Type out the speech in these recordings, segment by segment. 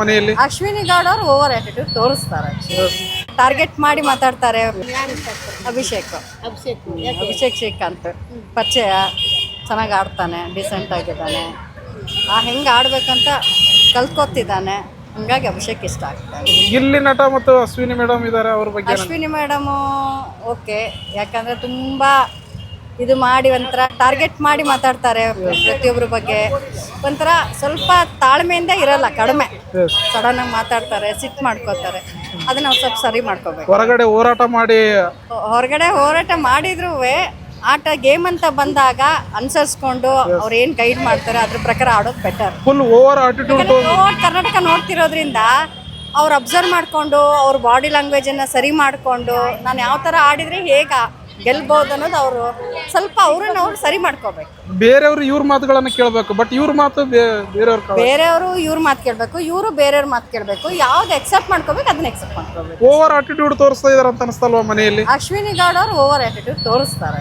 ಮನೆಯಲ್ಲಿ? ಅಶ್ವಿನಿ ಗೌಡ ಅವರು over attitude ತೋರಿಸ್ತಾರೆ. ಟಾರ್ಗೆಟ್ ಮಾಡಿ ಮಾತಾಡ್ತಾರೆ ಅಭಿಷೇಕ್. ಅಭಿಷೇಕ್ ಶ್ರೀಕಾಂತ್. ಪರಿಚಯ. ಚೆನ್ನಾಗಿ ಆಡ್ತಾನೆ ಡಿಸೆಂಟ್ ಆಗಿದ್ದಾನೆ. ಆ ಹೆಂಗೆ ಆಡ್ಬೇಕಂತ ಕಲ್ತ್ಕೊತಿದ್ದಾನೆ. ಹಂಗಾಗಿ ಅಭಿಷೇಕ್ ಇಷ್ಟ ಆಗ್ತಾನೆ. ಇಲ್ಲಿ ನಟ ಮತ್ತು ಅಶ್ವಿನಿ ಮೇಡಮ್ ಇದ್ದಾರೆ ಅವ್ರ ಬಗ್ಗೆ ಅಶ್ವಿನಿ ಮೇಡಮು ಓಕೆ ಯಾಕಂದ್ರೆ ತುಂಬಾ ಇದು ಮಾಡಿ ಒಂಥರ ಟಾರ್ಗೆಟ್ ಮಾಡಿ ಮಾತಾಡ್ತಾರೆ ಪ್ರತಿಯೊಬ್ಬರ ಬಗ್ಗೆ. ಒಂಥರ ಸ್ವಲ್ಪ ತಾಳ್ಮೆಯಿಂದ ಇರಲ್ಲ ಕಡಿಮೆ. Yes. ಸಡನ್ ಆಗಿ ಮಾತಾಡ್ತಾರೆ ಸಿಟ್ಟು ಮಾಡ್ಕೋತಾರೆ. ಅದನ್ನ ನಾವು ಸ್ವಲ್ಪ ಸರಿ ಮಾಡ್ಕೋಬೇಕು. ಹೊರಗಡೆ ಹೋರಾಟ ಮಾಡಿ ಹೊರಗಡೆ ಹೋರಾಟ ಮಾಡಿದ್ರು ಆಟ ಗೇಮ್ ಅಂತ ಬಂದಾಗ ಅನುಸರಿಸ್ಕೊಂಡು ಅವ್ರು ಏನು ಗೈಡ್ ಮಾಡ್ತಾರೆ ಅದ್ರ ಪ್ರಕಾರ ಆಡೋದು better full over attitude Karnataka ನೋಡ್ತಿರೋದ್ರಿಂದ ಅವ್ರು ಅಬ್ಸರ್ವ್ ಮಾಡ್ಕೊಂಡು ಅವ್ರ ಬಾಡಿ ಲ್ಯಾಂಗ್ವೇಜನ್ನು ಸರಿ ಮಾಡಿಕೊಂಡು ನಾನು ಯಾವ ಥರ ಆಡಿದರೆ ಹೇಗ ಗೆಲ್ಬೋದು ಅನ್ನೋದು ಅವರು ಸ್ವಲ್ಪ ಅವ್ರನ್ನ ಅವ್ರು ಸರಿ ಮಾಡ್ಕೋಬೇಕು. ಬೇರೆಯವರು ಇವ್ರ ಮಾತುಗಳನ್ನು ಕೇಳಬೇಕು ಬಟ್ ಇವ್ರ ಮಾತು ಬೇರೆಯವ್ರ ಬೇರೆಯವರು ಇವ್ರ ಮಾತು ಕೇಳಬೇಕು ಇವರು ಬೇರೆಯವ್ರ ಮಾತು ಕೇಳಬೇಕು ಯಾವ್ದು ಎಕ್ಸೆಪ್ಟ್ ಮಾಡ್ಕೋಬೇಕು ಅದನ್ನ ಎಕ್ಸೆಪ್ಟ್ ಮಾಡ್ಕೋಬೇಕು. ಓವರ್ ಆಟಿಟ್ಯೂಡ್ ತೋರಿಸ್ತಾ ಇದಾರೆ ಅಂತ ಅನಿಸ್ತಲ್ವಾ ಮನೆಯಲ್ಲಿ? ಅಶ್ವಿನಿ ಗೌಡ ಅವರು ಓವರ್ ಆಟಿಟ್ಯೂಡ್ ತೋರಿಸ್ತಾರೆ.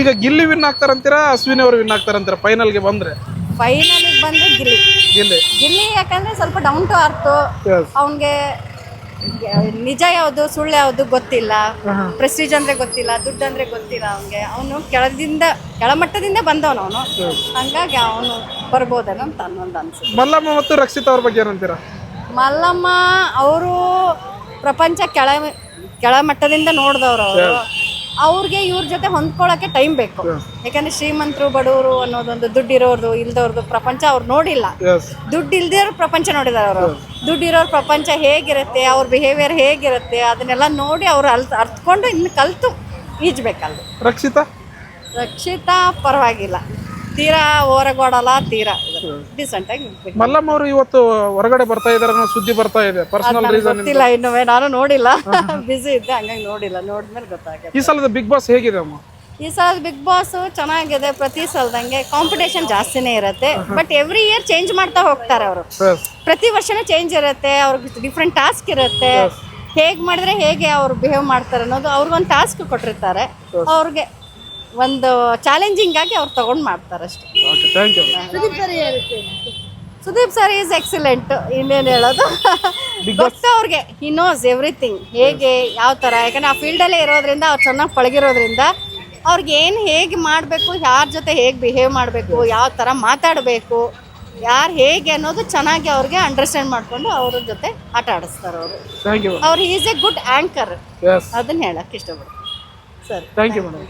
ಈಗ ಗಿಲ್ಲಿ ವಿನ್ ಆಗ್ತಾರಂತೀರಾ ಅಶ್ವಿನಿ ಅವರು ವಿನ್ ಆಗ್ತಾರಂತೀರಾ ಫೈನಲ್ಗೆ ಬಂದ್ರೆ? ಫೈನಲಿಗೆ ಬಂದರೆ ಗಿಲ್ಲಿ. ಗಿಲ್ಲಿ. ಗಿಲ್ಲಿ ಯಾಕಂದ್ರೆ ಸ್ವಲ್ಪ ಡೌನ್ ಟು ಅರ್ತು ಅವನಿಗೆ ನಿಜ ಯಾವುದು ಸುಳ್ಳು ಯಾವುದು ಗೊತ್ತಿಲ್ಲ. ಪ್ರೆಸ್ಟೀಜ್ ಅಂದ್ರೆ ಗೊತ್ತಿಲ್ಲ ದುಡ್ಡು ಅಂದ್ರೆ ಗೊತ್ತಿಲ್ಲ ಅವನಿಗೆ. ಅವನು ಕೆಳದಿಂದ ಕೆಳಮಟ್ಟದಿಂದ ಬಂದವನು ಅವನು. ಹಂಗಾಗಿ ಅವನು ಬರ್ಬೋದೇನೋ ಅಂತ ಅನ್ನೊಂದು ಅನ್ಸುತ್ತೆ. ಮಲ್ಲಮ್ಮ ಮತ್ತು ರಕ್ಷಿತ್ ಅವ್ರ ಬಗ್ಗೆ ಏನಂತೀರಾ? ಮಲ್ಲಮ್ಮ ಅವರು ಪ್ರಪಂಚ ಕೆಳ ಕೆಳಮಟ್ಟದಿಂದ ನೋಡಿದವರು ಅವರು. ಅವ್ರಿಗೆ ಇವ್ರ ಜೊತೆ ಹೊಂದ್ಕೊಳ್ಳೋಕೆ ಟೈಮ್ ಬೇಕು. ಯಾಕಂದ್ರೆ ಶ್ರೀಮಂತರು ಬಡವರು ಅನ್ನೋದೊಂದು ದುಡ್ಡಿರೋರ್ದು ಇಲ್ದವ್ರದ್ದು ಪ್ರಪಂಚ ಅವ್ರು ನೋಡಿಲ್ಲ. ದುಡ್ಡು ಇಲ್ದಿರೋ ಪ್ರಪಂಚ ನೋಡಿದಾರೆ ಅವರು. ದುಡ್ಡಿರೋರ್ ಪ್ರಪಂಚ ಹೇಗಿರುತ್ತೆ ಅವ್ರ ಬಿಹೇವಿಯರ್ ಹೇಗಿರುತ್ತೆ ಅದನ್ನೆಲ್ಲ ನೋಡಿ ಅವ್ರು ಅಲ್ ಅರ್ತ್ಕೊಂಡು ಇನ್ನು ಕಲ್ತು ಈಜ್ಬೇಕಲ್ಲಿ ರಕ್ಷಿತಾ? ರಕ್ಷಿತಾ ಪರವಾಗಿಲ್ಲ. ತೀರಾ ಓರಗೋಡಲ್ಲ ತೀರಾ. ಡಿಸೆಂಟ್ ಆಗಿ ಇರ್ಬೇಕು. ಮಲ್ಲಮ್ಮ ಅವರು ಇವತ್ತು ಹೊರಗಡೆ ಬರ್ತಾ ಇದಾರೆ ಅನ್ನೋ ಸುದ್ದಿ ಬರ್ತಾ ಇದೆ. ಪರ್ಸನಲ್ ನನಗೆ ರೀಸನ್ ಗೊತ್ತಿಲ್ಲ ಇನ್ನುವೆ ನಾನು ನೋಡಿಲ್ಲ. ಬಿಸಿ ಇದ್ದೆ ಹಂಗಾಗಿ ನೋಡಿಲ್ಲ. ನೋಡಿದ್ಮೇಲೆ ಗೊತ್ತಾಗುತ್ತೆ. ಈ ಸಲದ ಬಿಗ್ ಬಾಸ್ ಹೇಗಿದೆ ಅಮ್ಮ? ಈ ಸಲ ಬಿಗ್ ಬಾಸ್ ಚೆನ್ನಾಗಿದೆ. ಪ್ರತಿ ಸಲದಂಗೆ ಕಾಂಪಿಟೇಷನ್ ಜಾಸ್ತಿನೇ ಇರುತ್ತೆ. ಬಟ್ ಎವ್ರಿ ಇಯರ್ ಚೇಂಜ್ ಮಾಡ್ತಾ ಹೋಗ್ತಾರೆ ಅವರು. ಪ್ರತಿ ವರ್ಷನೂ ಚೇಂಜ್ ಇರುತ್ತೆ. ಅವ್ರಿಗೆ ಡಿಫ್ರೆಂಟ್ ಟಾಸ್ಕ್ ಇರುತ್ತೆ. ಹೇಗೆ ಮಾಡಿದ್ರೆ ಹೇಗೆ ಅವ್ರು ಬಿಹೇವ್ ಮಾಡ್ತಾರೆ ಅನ್ನೋದು ಅವ್ರಿಗೊಂದು ಟಾಸ್ಕ್ ಕೊಟ್ಟಿರ್ತಾರೆ. ಅವ್ರಿಗೆ ಒಂದು ಚಾಲೆಂಜಿಂಗ್ ಆಗಿ ಅವ್ರು ತಗೊಂಡು ಮಾಡ್ತಾರೆ ಅಷ್ಟೇ. Okay thank you Sudeep sir is excellent ಇನ್ನೇನು ಹೇಳೋದು? ಗೊತ್ತು ಅವ್ರಿಗೆ. ಹಿ ನೋಸ್ ಎವ್ರಿಥಿಂಗ್ ಹೇಗೆ ಯಾವ ಥರ ಯಾಕಂದ್ರೆ ಆ ಫೀಲ್ಡಲ್ಲೇ ಇರೋದ್ರಿಂದ ಅವ್ರು ಚೆನ್ನಾಗಿ ಪಳಗಿರೋದ್ರಿಂದ ಅವ್ರಿಗೆ ಏನು ಹೇಗೆ ಮಾಡಬೇಕು ಯಾರ ಜೊತೆ ಹೇಗೆ ಬಿಹೇವ್ ಮಾಡಬೇಕು ಯಾವ ಥರ ಮಾತಾಡಬೇಕು ಯಾರು ಹೇಗೆ ಅನ್ನೋದು ಚೆನ್ನಾಗಿ ಅವ್ರಿಗೆ ಅಂಡರ್ಸ್ಟ್ಯಾಂಡ್ ಮಾಡಿಕೊಂಡು ಅವ್ರ ಜೊತೆ ಆಟ ಆಡಿಸ್ತಾರೆ ಅವರು. ಥ್ಯಾಂಕ್ ಯು ಅವ್ರು is a good anchor as ಅದನ್ನ ಹೇಳಕ್ಕೆ ಇಷ್ಟಪಡ್ತೀನಿ. ಸರ್. Thank you madam